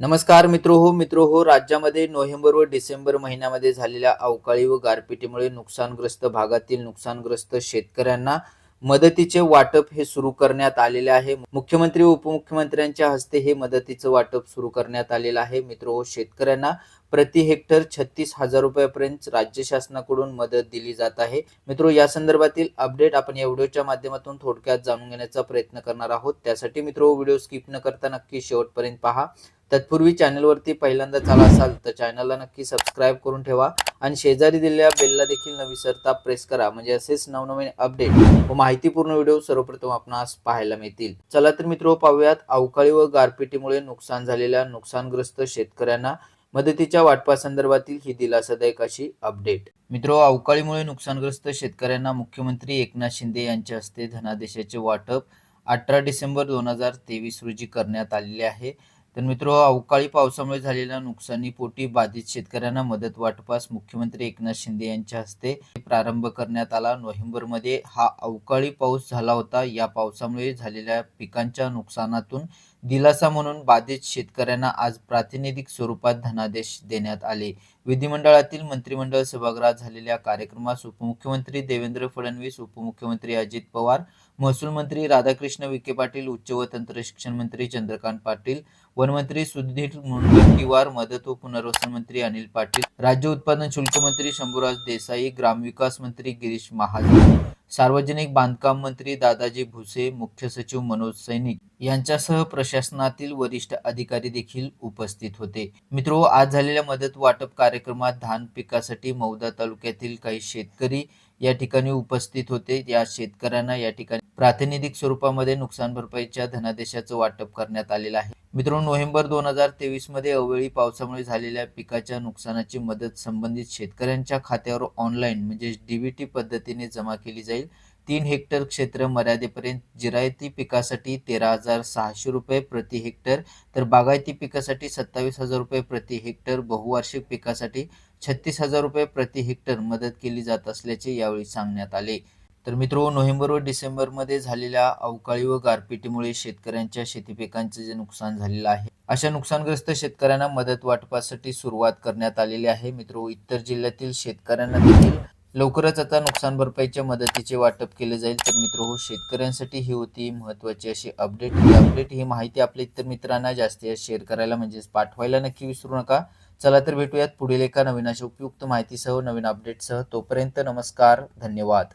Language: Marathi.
नमस्कार मित्र हो मित्र हो राज्यामध्ये नोव्हेंबर व डिसेंबर महिन्यामध्ये झालेल्या अवकाळी व गारपिटीमुळे नुकसानग्रस्त भागातील नुकसानग्रस्त शेतकऱ्यांना मदतीचे वाटप हे सुरू करण्यात आलेले आहे. मुख्यमंत्री व उपमुख्यमंत्र्यांच्या हस्ते हे मदतीचं वाटप सुरू करण्यात आलेलं आहे. मित्र हो शेतकऱ्यांना प्रति हेक्टर छत्तीस हजार रुपयापर्यंत राज्य शासनाकडून मदत दिली जात आहे. मित्र या संदर्भातील अपडेट आपण या व्हिडिओच्या माध्यमातून थोडक्यात जाणून घेण्याचा प्रयत्न करणार आहोत. त्यासाठी मित्रो व्हिडिओ स्किप न करता नक्की शेवटपर्यंत पहा. तत्पूर्वी चॅनलवरती पहिल्यांदा चाला असाल तर चॅनलला नक्की सबस्क्राईब करून ठेवा आणि शेजारी दिलेल्या बेलला देखील न विसरता प्रेस करा. म्हणजे असेच नवनवीन अपडेट व माहितीपूर्ण व्हिडिओ सर्वप्रथम आपणास पाहायला मिळतील. चला तर मित्र पाहूयात अवकाळी व गारपिटीमुळे नुकसान झालेल्या नुकसानग्रस्त शेतकऱ्यांना मदतीच्या वाटपासंदर्भातील ही दिलासादायक अशी अपडेट. मित्र अवकाळीमुळे नुकसानग्रस्त शेतकऱ्यांना मुख्यमंत्री एकनाथ शिंदे यांच्या हस्ते धनादेशाचे वाटप अठरा डिसेंबर दोन हजार तेवीस रोजी करण्यात आलेले आहे. तर मित्र अवकाळी पावसामुळे झालेल्या नुकसानीपोटी बाधित शेतकऱ्यांना मदत वाटपास मुख्यमंत्री एकनाथ शिंदे यांच्या हस्ते प्रारंभ करण्यात आला. नोव्हेंबरमध्ये हा अवकाळी पाऊस झाला होता. या पावसामुळे झालेल्या पिकांच्या नुकसानातून दिलासा म्हणून बाधित शेतकऱ्यांना आज प्रातिनिधिक स्वरूपात धनादेश देण्यात आले. विधिमंडळातील मंत्रिमंडळ सभागृहात झालेल्या कार्यक्रमास उपमुख्यमंत्री देवेंद्र फडणवीस उपमुख्यमंत्री अजित पवार महसूल मंत्री राधाकृष्ण विखे पाटील उच्च व तंत्र शिक्षण मंत्री चंद्रकांत पाटील वनमंत्री सुधीर मुनगंटीवार मदत व पुनर्वसन मंत्री अनिल पाटील राज्य उत्पादन शुल्क मंत्री शंभूराज देसाई ग्रामविकास मंत्री गिरीश महाजन सार्वजनिक बांधकाम मंत्री दादाजी भुसे मुख्य सचिव मनोज सैनिक यांच्यासह प्रशासनातील वरिष्ठ अधिकारी देखील उपस्थित होते. मित्रो आज झालेल्या मदत वाटप कार्यक्रमात धान पिकासाठी मौदा तालुक्यातील काही शेतकरी या ठिकाणी उपस्थित होते. या शेतकऱ्यांना या ठिकाणी प्रातिनिधिक स्वरूपामध्ये नुकसान भरपाईच्या धनादेशाचं वाटप करण्यात आलेलं आहे. मित्रांनो नोव्हेंबर दोन हजार तेवीसमध्ये अवेळी पावसामुळे झालेल्या पिकाच्या नुकसानाची मदत संबंधित शेतकऱ्यांच्या खात्यावर ऑनलाईन म्हणजे डीबीटी पद्धतीने जमा केली जाईल. तीन हेक्टर क्षेत्र मर्यादेपर्यंत जिरायती पिकासाठी तेरा हजार सहाशे रुपये प्रति हेक्टर तर बागायती पिकासाठी सत्तावीस हजार रुपये प्रति हेक्टर बहुवार्षिक पिकासाठी छत्तीस हजार रुपये प्रति हेक्टर मदत केली जात असल्याचे यावेळी सांगण्यात आले. तर मित्रो नोव्हेंबर व डिसेंबरमध्ये झालेल्या अवकाळी व गारपिटीमुळे शेतकऱ्यांच्या शेती पिकांचे जे नुकसान झालेलं आहे अशा नुकसानग्रस्त शेतकऱ्यांना मदत वाटपासाठी सुरुवात करण्यात आलेली आहे. मित्रो इतर जिल्ह्यातील शेतकऱ्यांना देखील लवकरच आता नुकसान भरपाईच्या मदतीचे वाटप केले जाईल. तर मित्र हो शेतकऱ्यांसाठी ही होती महत्त्वाची अशी अपडेट. ही अपडेट ही माहिती आपल्या इतर मित्रांना जास्तीत जास्त शेअर करायला म्हणजेच पाठवायला नक्की विसरू नका. चला तर भेटूयात पुढील एका नवीन अशा उपयुक्त माहितीसह नवीन अपडेटसह. तोपर्यंत नमस्कार धन्यवाद.